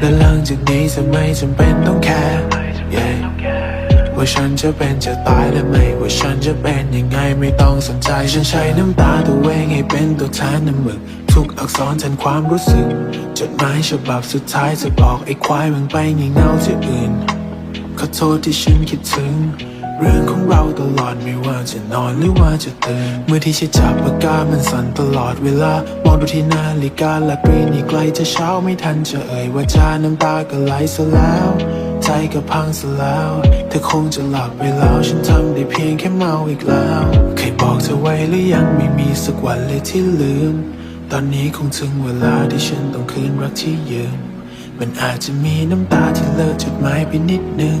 และหลังจากนี้จะไม่จำเป็นต้องแคร์ Yeah ว่าฉันจะเป็นจะตายและไม่ ว่าฉันจะเป็นยังไงไม่ต้องสนใจ ฉันใช้น้ำตาตัวเองให้เป็นตัวแทนน้ำมึก ทุกอักษรแทนความรู้สึก จดหมายฉบับสุดท้ายจะบอกไอ้ควายมึงไปงี่เง่าที่อื่น ขอโทษที่ฉันคิดถึง เรื่องของเราตลอดไม่ว่าจะนอนหรือว่าจะตื่นเมื่อที่ฉันจับปากกามันสั่นตลอดเวลามองดูที่นาฬิกาและกรีนี่ใกล้จะเช้าไม่ทันจะเอ่ยว่าจาน้ำตาก็ไหลซะแล้ว ใจก็พังซะแล้วเธอคงจะหลับไปแล้วฉันทำได้เพียงแค่เมาอีกแล้วเคยบอกเธอไว้หรือยังไม่มีสักวันเลยที่ลืม ตอนนี้คงถึงเวลาที่ฉันต้องคืนรักที่ยืมมันอาจจะมีน้ำตาที่เลอะจุดหมายไปนิดนึง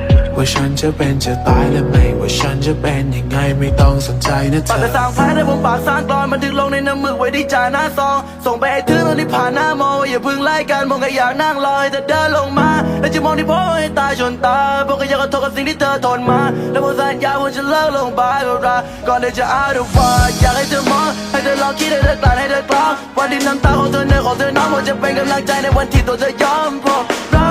ว่าฉันจะเป็นจะตายและไม่ว่าฉันจะเป็นยังไงไม่ต้องสนใจนะเธอปากอแต่สางแพ้ในผมปากสร้างกรอนบันทึกลงในน้ำมึกไว้ที่จ่าหน้าซอง ส่งไปให้ถึงตอนที่ผ่านหน้ามองอย่าเพึ่งไล่กันมองก็อยากนั่งรอให้เธอเดินลงมา แล้วจะมองที่พ่อให้ตายจนตายพวกก็อยากขอโทษกับสิ่งที่เธอทนมา แล้วผมสัญญาว่าจะเลิกลงไปกับรักก่อนที่จะอาดูฟ้าอยากให้เธอมองให้เธอลองคิดให้เธอกลั่นให้เธอกลางวันที่น้ำตาของเธอเนื้อของเธอน้องผมจะเป็นกำลังใจในวันที่ตัวเธอยอมพอรัก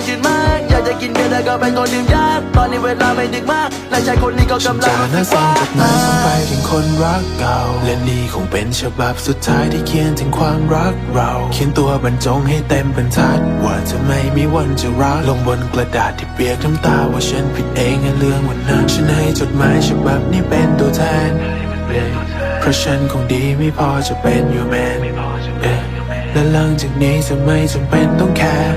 วิตช่วงนี้แม่งชืดมาก อยากจะกินเบียร์แต่ก็เป็นคนดื่มยาตอนนี้เวลาไม่ดึกมาก และชายคนนี้ก็กำลัจะน้าซองจดหมายส่งไปถึงคนรักเก่า และนี่คงเป็นฉบับสุดท้ายที่เขียนถึงความรักเรา เขียนตัวบรรจงให้เต็มบรรทัด ว่าจะไม่มีวันจะรัก ลงบนกระดาษที่เปียกน้ำตาว่าฉันผิดเองในเรื่องวันนั้นฉันให้จดหมายฉบับนี้เป็นตัวแทน เพราะฉันคงดีไม่พอจะเป็น your man และหลังจากนี้จะไม่จำเป็นต้องแคร์